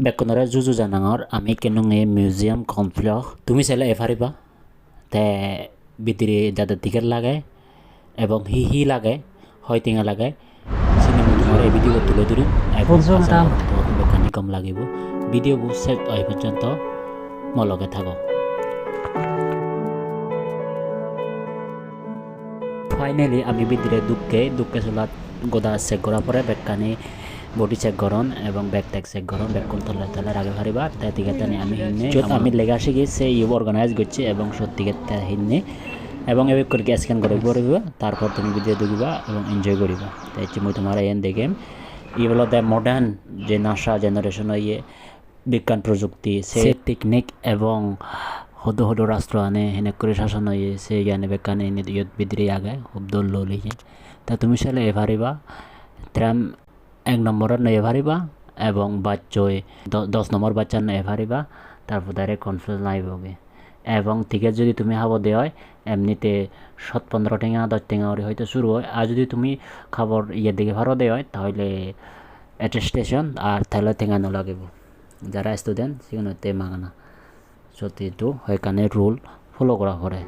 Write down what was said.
বেকনৰে জুজু জানাঙৰ আমি কেনুঙে museum complex তুমি চাইলে এফারিবা তে ভিতরে যাদের টিকেট লাগে এবং হি হি লাগে হয় টিঙা লাগে চিনেমা তোমার এই ভিডিও তুলে? করম তোমাকে বেকানি কম লাগিব ভিডিওবোৰ শেষ হয় পর্যন্ত মোৰ লগে থাকো ফাইনেলি আমি ভিতরে দুঃখে দুঃখে চলাত গোদা চেক করার পরে বেকানি বডি চেক করন এবং ব্যাগ ট্যাগ চেক করন ব্যাগ কোন তলে তলে আগে হারিবা তাই দিকে তানি আমি হিন্নে আমি লেগা শিখি সে ইউ অর্গানাইজ করছি এবং সত্যিকে হিন্নে এবং এবার করে স্ক্যান করে পড়িবা তারপর তুমি ভিডিও দেখিবা এবং এনজয় করিবা। তাই হচ্ছে মই তোমার এন দেখিম ই হলো দ্য মডার্ন যে নাসা জেনারেশন ইয়ে বিজ্ঞান প্রযুক্তি সে টেকনিক এবং সদো সদো রাষ্ট্র আনে সেনেক করে শাসন হয়ে সে জ্ঞানে বেকানে এনে ইয়ত বিদ্রি আগে খুব দল ললিয়ে তা তুমি চাইলে এভারিবা ট্রাম এক নম্বৰত নয় এভারিবা এবং বাচ্চয় দশ নম্বর বাচ্চার নয় এভারিবা তারপর ডাইরেক্ট কনফারেন্স নাইবগে এবং টিকেট যদি তুমি খাব দেওয়া হয় এমনিতে সাত পনেরো টেঙা, দশ টেঙা করে হয়তো শুরু হয়। আর যদি তুমি খাবার ইয়ের দিকে ভাড়া দেওয়া হয় তাহলে অ্যাটেস্টেশন আর তাহলে টেঙা নলাগিব যারা স্টুডেন্ট সেখানে তে মাগানা। সত্যি তো সেইকাৰণে ৰুল ফ'ল' কৰা কৰে